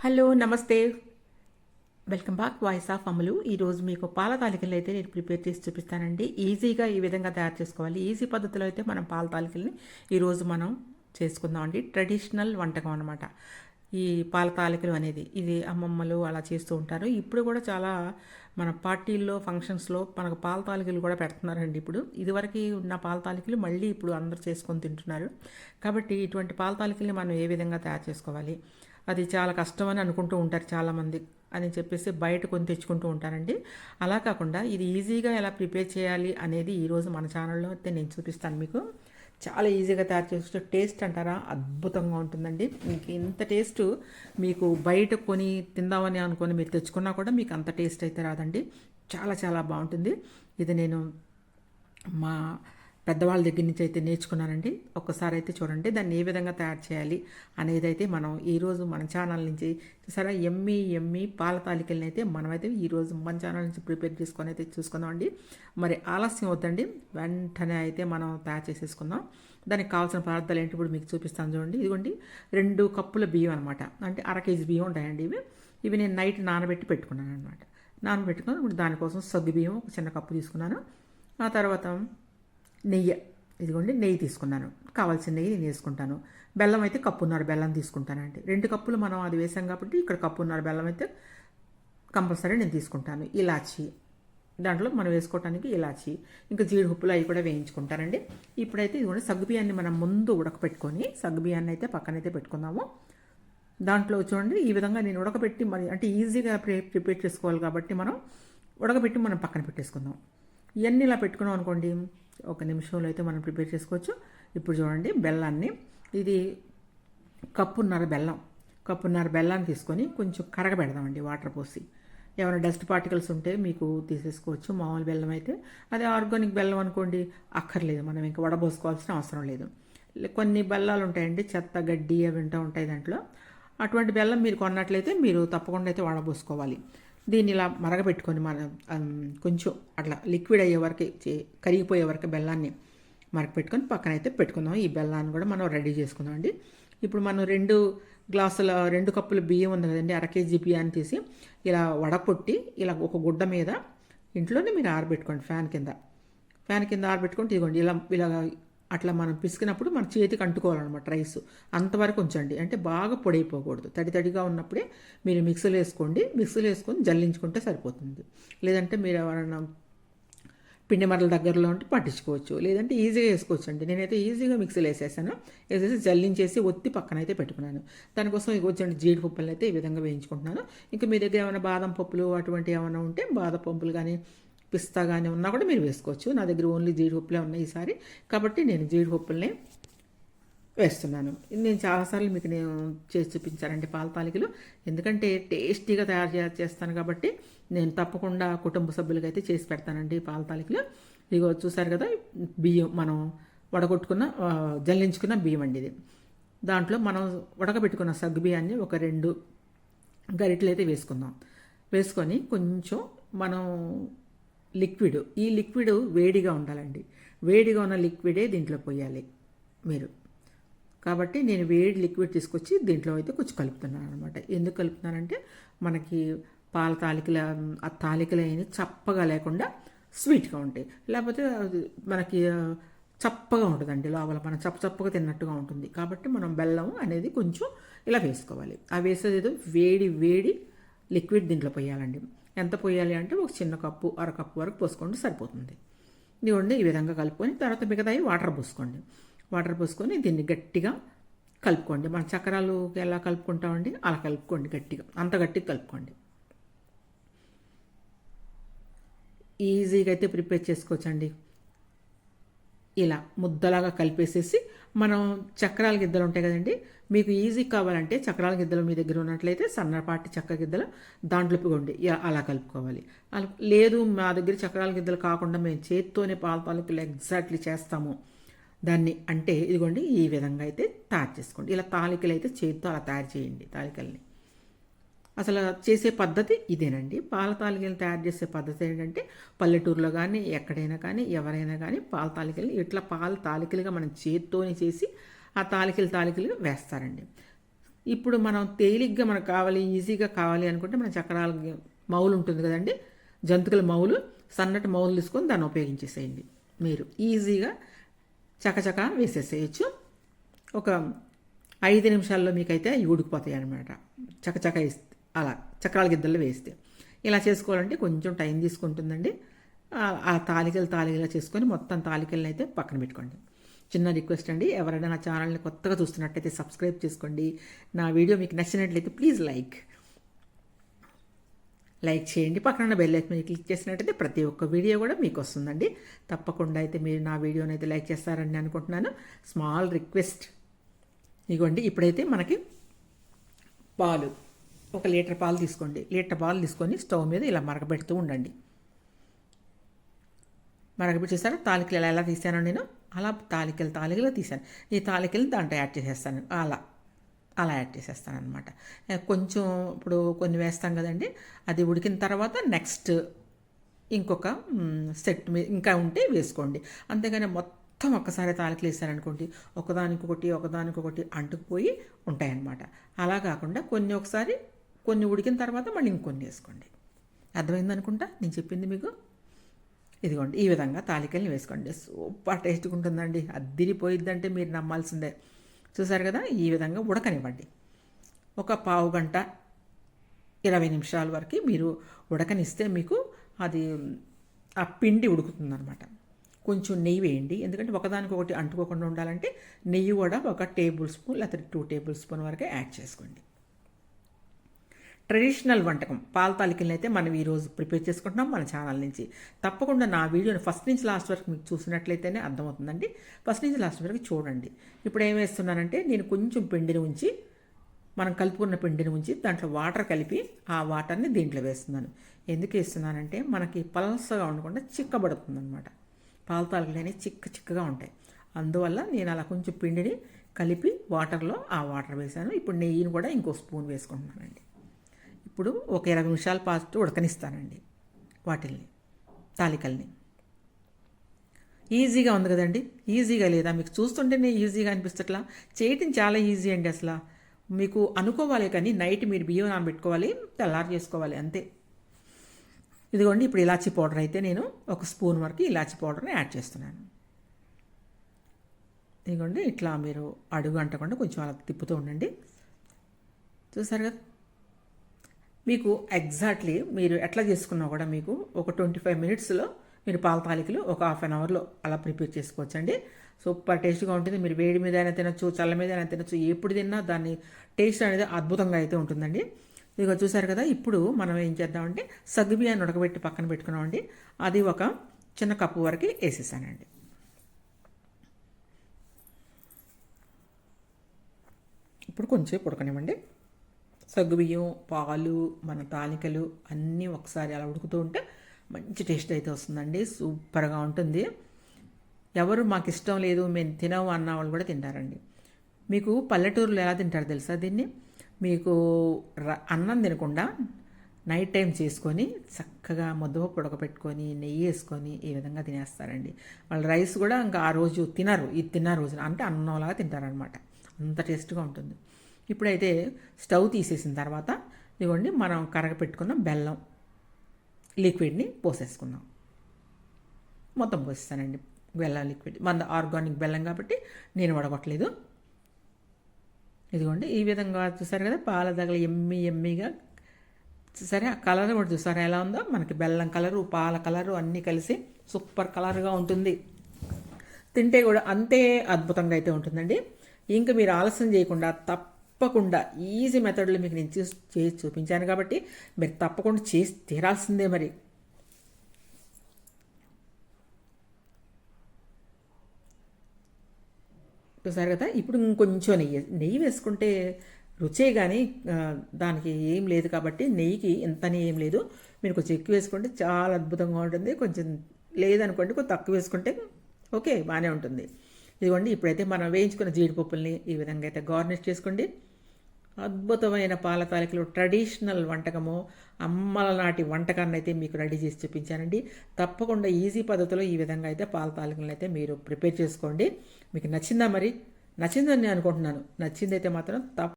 Hello నమస్తే. Welcome back voice of అమలు. ఈరోజు మీకు పాల తాలికలు అయితే నేను ప్రిపేర్ చేసి చూపిస్తానండి. ఈజీగా ఈ విధంగా తయారు చేసుకోవాలి. ఈజీ పద్ధతిలో అయితే మనం పాల తాలికల్ని ఈరోజు మనం చేసుకుందామండి. ట్రెడిషనల్ వంటకం అనమాట ఈ పాల తాలికలు అనేది ఇది అమ్మమ్మలు అలా చేస్తూ ఉంటారు. ఇప్పుడు కూడా చాలా మన పార్టీల్లో ఫంక్షన్స్లో మనకు పాల తాలికలు కూడా పెడుతున్నారండి ఇప్పుడు. ఇదివరకు ఉన్న పాల తాలికలు మళ్ళీ ఇప్పుడు అందరు చేసుకొని తింటున్నారు. కాబట్టి ఇటువంటి పాల తాలికల్ని మనం ఏ విధంగా తయారు చేసుకోవాలి? అది చాలా కష్టం అని అనుకుంటూ ఉంటారు చాలామంది. అని చెప్పేసి బయట కొని తెచ్చుకుంటూ ఉంటారండి. అలా కాకుండా ఇది ఈజీగా ఎలా ప్రిపేర్ చేయాలి అనేది ఈరోజు మన ఛానల్లో అయితే నేను చూపిస్తాను మీకు. చాలా ఈజీగా తయారు చేసే టేస్ట్ అంటారా? అద్భుతంగా ఉంటుందండి. మీకు ఇంత టేస్ట్ మీకు బయట కొని తిందామని అనుకొని మీరు తెచ్చుకున్నా కూడా మీకు అంత టేస్ట్ అయితే రాదండి. చాలా చాలా బాగుంటుంది. ఇది నేను మా పెద్దవాళ్ళ దగ్గర నుంచి అయితే నేర్చుకున్నానండి ఒక్కసారి అయితే చూడండి దాన్ని ఏ విధంగా తయారు చేయాలి అనేది అయితే మనం ఈరోజు మన ఛానల్ నుంచి చూసారా? ఎమ్మి ఎమ్మి పాల తాలికల్ని అయితే మనమైతే ఈరోజు మన ఛానల్ నుంచి ప్రిపేర్ చేసుకొని అయితే చూసుకుందామండి మరి ఆలస్యం వద్దండి వెంటనే అయితే మనం తయారు చేసేసుకుందాం. దానికి కావాల్సిన పదార్థాలు ఏంటి ఇప్పుడు మీకు చూపిస్తాను చూడండి. ఇదిగోండి రెండు కప్పుల బియ్యం అనమాట. అంటే అర కేజీ బియ్యం ఉంటాయండి ఇవి. ఇవి నేను నైట్ నానబెట్టి పెట్టుకున్నాను అనమాట నానబెట్టుకుని ఇప్పుడు దానికోసం సగ్గు బియ్యం ఒక చిన్న కప్పు తీసుకున్నాను. ఆ తర్వాత నెయ్యి. ఇదిగోండి నెయ్యి తీసుకున్నాను. కావాల్సిన నెయ్యి నేను వేసుకుంటాను. బెల్లం అయితే కప్పున్నర బెల్లం తీసుకుంటానండి రెండు కప్పులు మనం అది వేసాం కాబట్టి ఇక్కడ కప్పున్నర బెల్లం అయితే కంపల్సరీ నేను తీసుకుంటాను. ఇలాచి. దాంట్లో మనం వేసుకోవటానికి ఇలాచి ఇంకా జీడిపప్పులు అవి కూడా వేయించుకుంటానండి. ఇప్పుడైతే ఇదిగోండి సగ్గుబియ్యాన్ని మనం ముందు ఉడకపెట్టుకొని సగ్గుబియ్యాన్ని అయితే పక్కనైతే పెట్టుకుందాము. దాంట్లో చూడండి ఈ విధంగా నేను ఉడకబెట్టి మరి అంటే ఈజీగా ప్రిపేర్ చేసుకోవాలి కాబట్టి మనం ఉడకబెట్టి మనం పక్కన పెట్టేసుకుందాం. ఇవన్నీ ఇలా పెట్టుకున్నాం అనుకోండి ఒక నిమిషంలో అయితే మనం ప్రిపేర్ చేసుకోవచ్చు. ఇప్పుడు చూడండి బెల్లాన్ని. ఇది కప్పున్నర బెల్లం. కప్పున్నర బెల్లాన్ని తీసుకొని కొంచెం కరగబెడదామండి వాటర్ పోసి. ఏమైనా డస్ట్ పార్టికల్స్ ఉంటే మీకు తీసేసుకోవచ్చు మామూలు బెల్లం అయితే. అదే ఆర్గానిక్ బెల్లం అనుకోండి అక్కర్లేదు. మనం ఇంకా వడబోసుకోవాల్సిన అవసరం లేదు. కొన్ని బెల్లాలు ఉంటాయండి చెత్త గడ్డి అవి ఉంటా ఉంటాయి దాంట్లో. అటువంటి బెల్లం మీరు కొన్నట్లయితే మీరు తప్పకుండా అయితే వడబోసుకోవాలి. దీన్ని ఇలా మరగపెట్టుకొని మనం కొంచెం అట్లా లిక్విడ్ అయ్యే వరకు కరిగిపోయే వరకు బెల్లాన్ని మరగపెట్టుకొని పక్కన అయితే పెట్టుకుందాం. ఈ బెల్లాన్ని కూడా మనం రెడీ చేసుకుందాం అండి. ఇప్పుడు మనం రెండు గ్లాసుల రెండు కప్పుల బియ్యం ఉంది కదండి అర కేజీ బియ్యాన్ని తీసి ఇలా వడపొట్టి ఇలా ఒక గుడ్డ మీద ఇంట్లోనే మీరు ఆరబెట్టుకోండి ఫ్యాన్ కింద. ఫ్యాన్ కింద ఆరబెట్టుకొని తీసుకోండి ఇలా ఇలా అట్లా మనం పిసికినప్పుడు మన చేతికి అంటుకోవాలన్నమాట రైస్. అంతవరకు ఉంచండి. అంటే బాగా పొడైపోకూడదు. తడి తడిగా ఉన్నప్పుడే మీరు మిక్సీలో వేసుకోండి. మిక్సీలో వేసుకొని జల్లించుకుంటే సరిపోతుంది. లేదంటే మీరు ఎవరైనా పిండి మరల దగ్గరలో ఉంటే పట్టించుకోవచ్చు. లేదంటే ఈజీగా వేసుకోవచ్చు అండి నేనైతే ఈజీగా మిక్సీలో వేసేసాను. వేసేసి జల్లించేసి ఒత్తి పక్కన అయితే పెట్టుకున్నాను. దానికోసం ఇక వచ్చండి జీడిపప్పులు అయితే ఈ విధంగా వేయించుకుంటున్నాను. ఇంకా మీ దగ్గర ఏమైనా బాదం పప్పులు అటువంటి ఏమైనా ఉంటే బాదం పప్పులు కానీ పిస్తా కానీ ఉన్నా కూడా మీరు వేసుకోవచ్చు. నా దగ్గర ఓన్లీ జీడిపప్పులే ఉన్నాయి ఈసారి. కాబట్టి నేను జీడిపప్పులనే వేస్తున్నాను. నేను చాలాసార్లు మీకు నేను చేసి చూపించానండి పాల తాలికలు. ఎందుకంటే టేస్టీగా తయారు చేస్తాను కాబట్టి నేను తప్పకుండా కుటుంబ సభ్యులకి అయితే చేసి పెడతానండి పాల తాలికలు. ఇగో చూసారు కదా బియ్యం మనం వడగొట్టుకున్న జల్లించుకున్న బియ్యం అండి ఇది. దాంట్లో మనం ఉడకబెట్టుకున్న సగ్గు బియ్యాన్ని ఒక రెండు గరిటెలు అయితే వేసుకుందాం. వేసుకొని కొంచెం మనం లిక్విడ్. ఈ లిక్విడ్ వేడిగా ఉండాలండి. వేడిగా ఉన్న లిక్విడే దీంట్లో పోయాలి మీరు. కాబట్టి నేను వేడి లిక్విడ్ తీసుకొచ్చి దీంట్లో అయితే కొంచెం కలుపుతున్నాను అనమాట ఎందుకు కలుపుతున్నానంటే మనకి పాల తాలికల ఆ తాలికలు అయిన చప్పగా లేకుండా స్వీట్గా ఉంటాయి. లేకపోతే మనకి చప్పగా ఉంటుందండి లోపల. మనం చప్ప చప్పగా తిన్నట్టుగా ఉంటుంది. కాబట్టి మనం బెల్లం అనేది కొంచెం ఇలా వేసుకోవాలి. ఆ వేసేది ఏదో వేడి వేడి లిక్విడ్ దీంట్లో పోయాలండి. ఎంత పోయాలి అంటే ఒక చిన్న కప్పు అరకప్పు వరకు పోసుకోండి సరిపోతుంది. ఇదిగోండి ఈ విధంగా కలుపుకొని తర్వాత మిగతాయి వాటర్ పోసుకోండి. వాటర్ పోసుకొని దీన్ని గట్టిగా కలుపుకోండి. మన చక్రాలు ఎలా కలుపుకుంటామండి? అలా కలుపుకోండి గట్టిగా. అంత గట్టిగా కలుపుకోండి. ఈజీగా అయితే ప్రిపేర్ చేసుకోవచ్చండి. ఇలా ముద్దలాగా కలిపేసేసి మనం చక్రాల గిద్దలు ఉంటాయి కదండి మీకు ఈజీ కావాలంటే చక్రాల గిద్దలు మీ దగ్గర ఉన్నట్లయితే సన్నపాటి చక్ర గిద్దలు దాంట్లో అలా కలుపుకోవాలి. లేదు మా దగ్గర చక్రాల గిద్దలు కాకుండా మేము చేత్తోనే పాల పాలకులు ఎగ్జాక్ట్లీ చేస్తాము. దాన్ని అంటే ఇదిగోండి ఈ విధంగా అయితే తయారు చేసుకోండి. ఇలా తాలికలు అయితే చేతితో అలా తయారు చేయండి తాలికల్ని. అసలు చేసే పద్ధతి ఇదేనండి. పాల తాలికలు తయారు చేసే పద్ధతి ఏంటంటే పల్లెటూరులో కానీ ఎక్కడైనా కానీ ఎవరైనా కానీ పాల తాలికలు ఇట్లా పాల తాలికలుగా మనం చేత్తోనే చేసి ఆ తాలికలు తాలికలుగా వేస్తారండి. ఇప్పుడు మనం తేలిగ్గా మనకు కావాలి ఈజీగా కావాలి అనుకుంటే మన చక్రాల మౌలు ఉంటుంది కదండి. జంతుకుల మౌలు సన్నటి మౌలు తీసుకొని దాన్ని ఉపయోగించేసేయండి. మీరు ఈజీగా చకచక వేసేసేయచ్చు. ఒక ఐదు నిమిషాల్లో మీకైతే అవి ఉడికిపోతాయి అనమాట చకచక అలా చక్రాల గిద్దల్లో వేస్తే. ఇలా చేసుకోవాలంటే కొంచెం టైం తీసుకుంటుందండి. ఆ తాలికలు తాలికలు చేసుకొని మొత్తం తాలికలను అయితే పక్కన పెట్టుకోండి. చిన్న రిక్వెస్ట్ అండి ఎవరైనా నా ఛానల్ని కొత్తగా చూస్తున్నట్టయితే సబ్స్క్రైబ్ చేసుకోండి. నా వీడియో మీకు నచ్చినట్లయితే ప్లీజ్ లైక్. లైక్ చేయండి. పక్కన బెల్ ఐకన్ క్లిక్ చేసినట్టయితే ప్రతి ఒక్క వీడియో కూడా మీకు వస్తుందండి. తప్పకుండా అయితే మీరు నా వీడియోని అయితే లైక్ చేస్తారని అనుకుంటున్నాను. Small request. ఇగోండి ఇప్పుడైతే మనకి పాలు. ఒక లీటర్ పాలు తీసుకోండి. లీటర్ పాలు తీసుకొని స్టవ్ మీద ఇలా మరగబెడుతూ ఉండండి. మరగబెట్టేసారా తాలికలు ఎలా ఎలా తీసాను నేను? అలా తాలికలు తాలికలు తీసాను. ఈ తాలికలు దాంట్లో యాడ్ చేసేస్తాను. అలా. అలా యాడ్ చేసేస్తాను అనమాట కొంచెం ఇప్పుడు కొన్ని వేస్తాం కదండి. అది ఉడికిన తర్వాత నెక్స్ట్ ఇంకొక సెట్ ఇంకా ఉంటే వేసుకోండి. అంతేగాని మొత్తం ఒక్కసారి తాలికలు వేసారనుకోండి ఒకదానికొకటి ఒకదానికొకటి అంటుకుపోయి ఉంటాయన్నమాట. అలా కాకుండా కొన్ని ఒకసారి కొన్ని ఉడికిన తర్వాత మళ్ళీ ఇంకొన్ని వేసుకోండి. అర్థమైంది అనుకుంటా? నేను చెప్పింది మీకు? ఇదిగోండి ఈ విధంగా తాలికల్ని వేసుకోండి. సూపర్ టేస్ట్గా ఉంటుందండి. అద్దిరిపోయిద్దంటే మీరు నమ్మాల్సిందే. చూసారు కదా? ఈ విధంగా ఉడకనివ్వండి. ఒక పావు గంట ఇరవై నిమిషాల వరకు మీరు ఉడకనిస్తే మీకు అది ఆ పిండి ఉడుకుతుందనమాట. కొంచెం నెయ్యి వేయండి. ఎందుకంటే ఒకదానికి ఒకటి అంటుకోకుండా ఉండాలంటే నెయ్యి కూడా ఒక టేబుల్ స్పూన్ లేకపోతే టూ టేబుల్ స్పూన్ వరకే యాడ్ చేసుకోండి. ట్రెడిషనల్ వంటకం. పాల తాలికలను అయితే మనం ఈరోజు ప్రిపేర్ చేసుకుంటున్నాం మన ఛానల్ నుంచి. తప్పకుండా నా వీడియోని ఫస్ట్ నుంచి లాస్ట్ వరకు మీకు చూసినట్లయితేనే అర్థమవుతుందండి. ఫస్ట్ నుంచి లాస్ట్ వరకు చూడండి. ఇప్పుడు ఏం వేస్తున్నానంటే నేను కొంచెం పిండిని ఉంచి మనం కలుపుకున్న పిండిని ఉంచి దాంట్లో వాటర్ కలిపి ఆ వాటర్ని దీంట్లో వేస్తున్నాను. ఎందుకు వేస్తున్నానంటే మనకి పలసగా ఉండకుండా చిక్కబడుతుంది అనమాట పాల తాలికలు అనేవి చిక్క చిక్కగా ఉంటాయి. అందువల్ల నేను అలా కొంచెం పిండిని కలిపి వాటర్లో ఆ వాటర్ వేసాను ఇప్పుడు నెయ్యిని కూడా ఇంకో స్పూన్ వేసుకుంటున్నానండి. ఇప్పుడు ఒక ఇరవై నిమిషాల పాటు ఉడకనిస్తానండి వాటిల్ని తాలికల్ని. ఈజీగా ఉంది కదండి. ఈజీగా లేదా? మీకు చూస్తుంటేనే ఈజీగా అనిపిస్తట్లా. చేయటం చాలా ఈజీ అండి అసలు. మీకు అనుకోవాలి కానీ నైట్ మీరు బియ్యం నానబెట్టుకోవాలి తెల్లారు చేసుకోవాలి అంతే. ఇదిగోండి ఇప్పుడు ఇలాచీ పౌడర్ అయితే నేను ఒక స్పూన్ వరకు ఇలాచీ పౌడర్ని యాడ్ చేస్తున్నాను. ఇదిగోండి ఇట్లా మీరు అడుగు అంటకుండా కొంచెం అలా తిప్పుతూ ఉండండి. చూసారు కదా? మీకు ఎగ్జాక్ట్లీ మీరు ఎట్లా చేసుకున్నా కూడా మీకు ఒక ట్వంటీ ఫైవ్ మినిట్స్లో మీరు పాల తాలికలు ఒక హాఫ్ అన్ అవర్లో అలా ప్రిపేర్ చేసుకోవచ్చండి. సూపర్ టేస్ట్గా ఉంటుంది. మీరు వేడి మీద అయినా తినచ్చు చల్ల మీద అయినా తినచ్చు ఎప్పుడు తిన్నా దాన్ని టేస్ట్ అనేది అద్భుతంగా అయితే ఉంటుందండి. ఇదిగో చూసారు కదా ఇప్పుడు మనం ఏం చేద్దామంటే సగ్గుబియ్యాన్ని ఉడకబెట్టి పక్కన పెట్టుకున్నామండి. అది ఒక చిన్న కప్పు వరకు వేసేసానండి. ఇప్పుడు కొంచెం ఉడకనివ్వండి. సగ్గుబియ్యం పాలు మన తాలికలు అన్నీ ఒకసారి అలా ఉడుకుతూ ఉంటే మంచి టేస్ట్ అయితే వస్తుందండి. సూపర్గా ఉంటుంది. ఎవరు మాకు ఇష్టం లేదు మేము తినవు అన్న వాళ్ళు కూడా తింటారండి. మీకు పల్లెటూరులో ఎలా తింటారు తెలుసా దీన్ని? మీకు అన్నం తినకుండా నైట్ టైం చేసుకొని చక్కగా ముద్దపప్పు ఉడకపెట్టుకొని నెయ్యి వేసుకొని ఈ విధంగా తినేస్తారండి. వాళ్ళు రైస్ కూడా ఇంకా ఆ రోజు తినరు. ఇది తిన్న రోజున. అంటే అన్నంలాగా తింటారనమాట అంత టేస్ట్గా ఉంటుంది. ఇప్పుడైతే స్టవ్ తీసేసిన తర్వాత ఇదిగోండి మనం కరగపెట్టుకున్న బెల్లం లిక్విడ్ని పోసేసుకుందాం. మొత్తం పోసేస్తానండి బెల్లం లిక్విడ్. మన ఆర్గానిక్ బెల్లం కాబట్టి నేను వడగొట్టలేదు. ఇదిగోండి ఈ విధంగా చూసారు కదా పాల దగ్గర ఎమ్మి ఎమ్మిగా. సరే ఆ కలర్ కూడా చూసారా ఎలా ఉందో? మనకి బెల్లం కలరు పాల కలరు అన్నీ కలిసి సూపర్ కలర్గా ఉంటుంది. తింటే కూడా అంతే అద్భుతంగా అయితే ఉంటుందండి. ఇంకా మీరు ఆలస్యం చేయకుండా తప్ప తప్పకుండా ఈజీ మెథడ్లో మీకు నేను చేసి చూపించాను కాబట్టి మీరు తప్పకుండా చేసి తీరాల్సిందే మరి. చూసారు కదా? ఇప్పుడు ఇంకొంచెం నెయ్యి నెయ్యి వేసుకుంటే రుచే కానీ దానికి ఏం లేదు కాబట్టి నెయ్యికి ఇంతనే ఏం లేదు. మీరు కొంచెం ఎక్కువ వేసుకుంటే చాలా అద్భుతంగా ఉంటుంది. కొంచెం లేదనుకోండి కొంచెం తక్కువ వేసుకుంటే ఓకే బాగానే ఉంటుంది. ఇదిగోండి ఇప్పుడైతే మనం వేయించుకున్న జీడిపప్పుల్ని ఈ విధంగా అయితే గార్నిష్ చేసుకోండి. అద్భుతమైన పాల తాలికలు ట్రెడిషనల్ వంటకము. అమ్మల నాటి వంటకాన్ని అయితే మీకు రెడీ చేసి చూపించానండి. తప్పకుండా ఈజీ పద్ధతిలో ఈ విధంగా అయితే పాల తాలికలను అయితే మీరు ప్రిపేర్ చేసుకోండి. మీకు నచ్చిందా మరి? నచ్చిందని నేను అనుకుంటున్నాను. నచ్చిందైతే మాత్రం తప్ప